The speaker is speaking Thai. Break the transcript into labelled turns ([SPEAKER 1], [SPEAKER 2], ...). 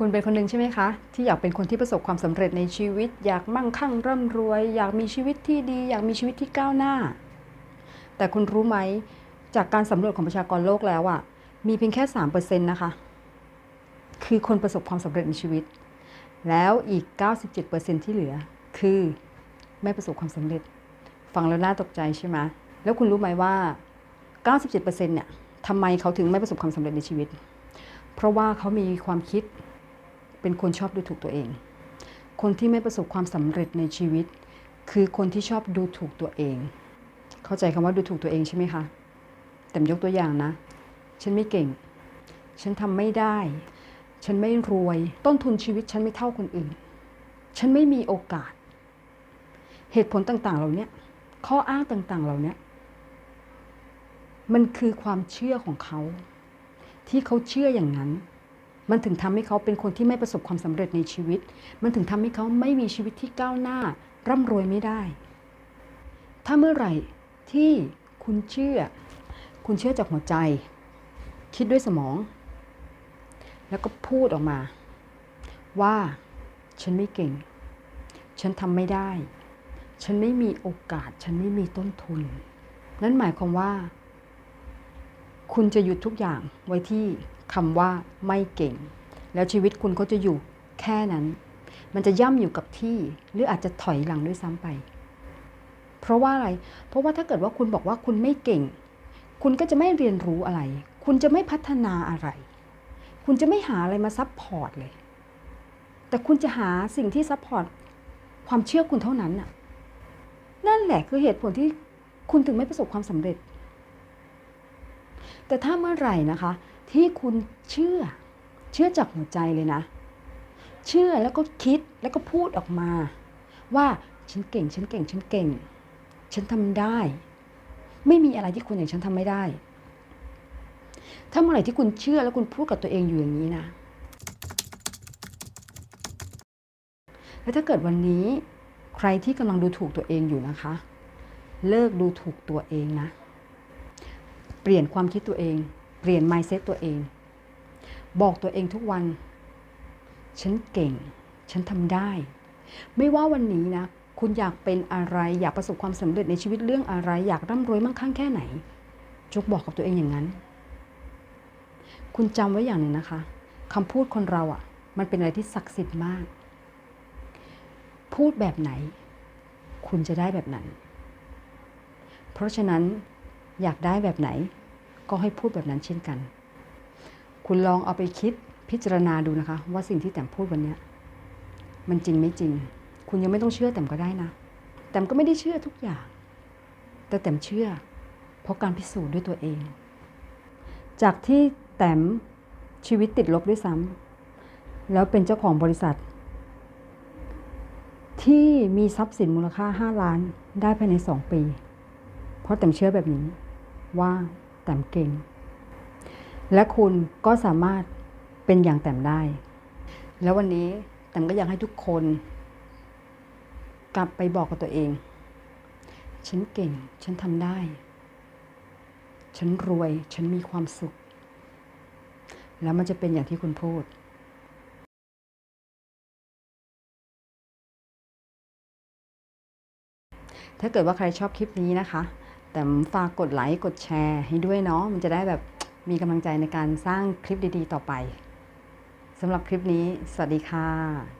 [SPEAKER 1] คุณเป็นคนหนึ่งใช่ไหมคะ ที่อยากเป็นคนที่ประสบความสำเร็จในชีวิต อยากมั่งคั่งร่ำรวย อยากมีชีวิตที่ดี อยากมีชีวิตที่ก้าวหน้า แต่คุณรู้ไหมจากการสำรวจของประชากรโลกแล้วอะมีเพียงแค่3%นะคะ คือคนประสบความสำเร็จในชีวิต แล้วอีก 97%ที่เหลือ คือไม่ประสบความสำเร็จ ฟังแล้วน่าตกใจใช่ไหมแล้วคุณรู้ไหมว่า 97%เนี่ยทำไมเขาถึงไม่ประสบความสำเร็จในชีวิต เพราะว่าเขามีความคิด เป็นคนชอบดูถูกตัวเอง คนที่ไม่ประสบความสำเร็จในชีวิต คือคนที่ชอบดูถูกตัวเอง เข้าใจคำว่าดูถูกตัวเองใช่ไหมคะแต่ยกตัวอย่างนะ ฉันไม่เก่ง ฉันทำไม่ได้ ฉันไม่รวย ต้นทุนชีวิตฉันไม่เท่าคนอื่น ฉันไม่มีโอกาส เหตุผลต่างๆ เหล่านี้ข้ออ้างต่างๆ เหล่านี้มันคือความเชื่อของเขา ที่เขาเชื่ออย่างนั้น มันถึงทำให้เขาเป็นคนที่ไม่ประสบความสำเร็จในชีวิต มันถึงทำให้เขาไม่มีชีวิตที่ก้าวหน้า ร่ำรวยไม่ได้ ถ้าเมื่อไหร่ที่คุณเชื่อ คุณเชื่อจากหัวใจ คิดด้วยสมอง แล้วก็พูดออกมา ว่าฉันไม่เก่ง ฉันทำไม่ได้ ฉันไม่มีโอกาส ฉันไม่มีต้นทุน นั่นหมายความว่า คุณจะหยุดทุกอย่างไว้ที่ คำว่าไม่เก่ง แล้วชีวิตคุณก็จะอยู่แค่นั้น มันจะย่ำอยู่กับที่ หรืออาจจะถอยหลังด้วยซ้ำไป เพราะว่าอะไร เพราะว่าถ้าเกิดว่าคุณบอกว่าคุณไม่เก่ง คุณก็จะไม่เรียนรู้อะไร คุณจะไม่พัฒนาอะไร คุณจะไม่หาอะไรมาซับพอร์ตเลย แต่คุณจะหาสิ่งที่ซับพอร์ตความเชื่อคุณเท่านั้นน่ะ นั่นแหละคือเหตุผลที่คุณถึงไม่ประสบความสำเร็จ แต่ถ้าเมื่อไหร่นะคะ ที่คุณเชื่อ เชื่อจากหัวใจเลยนะ เชื่อแล้วก็คิดแล้วก็พูดออกมา ว่าฉันเก่งฉันเก่งฉันเก่ง ฉันทำได้ ไม่มีอะไรที่คุณอย่างฉันทำไม่ได้ ถ้าเมื่อไหร่ที่คุณเชื่อแล้วคุณพูดกับตัวเองอยู่อย่างนี้นะ แล้วถ้าเกิดวันนี้ใครที่กำลังดูถูกตัวเองอยู่นะคะ เลิกดูถูกตัวเองนะ เปลี่ยนความคิดตัวเอง เปลี่ยน mindset ตัวเอง บอกตัวเองทุกวัน ฉันเก่ง ฉันทำได้ ไม่ว่าวันนี้นะ คุณอยากเป็นอะไรอยากประสบความสำเร็จในชีวิตเรื่องอะไร อยากร่ำรวยมั่งคั่งแค่ไหน จุกบอกกับตัวเองอย่างนั้น คุณจำไว้อย่างหนึ่งนะคะคำพูดคนเราอะ่ะ มันเป็นอะไรที่ศักดิ์สิทธิ์มาก พูดแบบไหน คุณจะได้แบบนั้น เพราะฉะนั้นอยากได้แบบไหน ก็ให้พูดแบบนั้นเช่นกัน คุณลองเอาไปคิดพิจารณาดูนะคะ ว่าสิ่งที่แต้มพูดวันนี้มันจริงไม่จริง คุณยังไม่ต้องเชื่อแต้มก็ได้นะแต้มก็ไม่ได้เชื่อทุกอย่าง แต่แต้มเชื่อ เพราะการพิสูจน์ด้วยตัวเอง จากที่แต้มชีวิตติดลบด้วยซ้ำแล้วเป็นเจ้าของบริษัท ที่มีทรัพย์สินมูลค่า 5 ล้านได้ภายใน 2 ปี เพราะแต้มเชื่อแบบนี้ว่า แต้มเก่ง และคุณก็สามารถเป็นอย่างแต้มได้ แล้ววันนี้แต้มก็อยากให้ทุกคน กลับไปบอกกับตัวเอง ฉันเก่ง ฉันทำได้ ฉันรวย ฉันมีความสุข แล้วมันจะเป็นอย่างที่คุณพูดถ้าเกิดว่าใครชอบคลิปนี้นะคะ แต่ฝากกดไลค์กดแชร์ให้ด้วยเนาะมันจะได้แบบมีกำลังใจในการสร้างคลิปดีๆ ต่อไปสำหรับคลิปนี้ สวัสดีค่ะ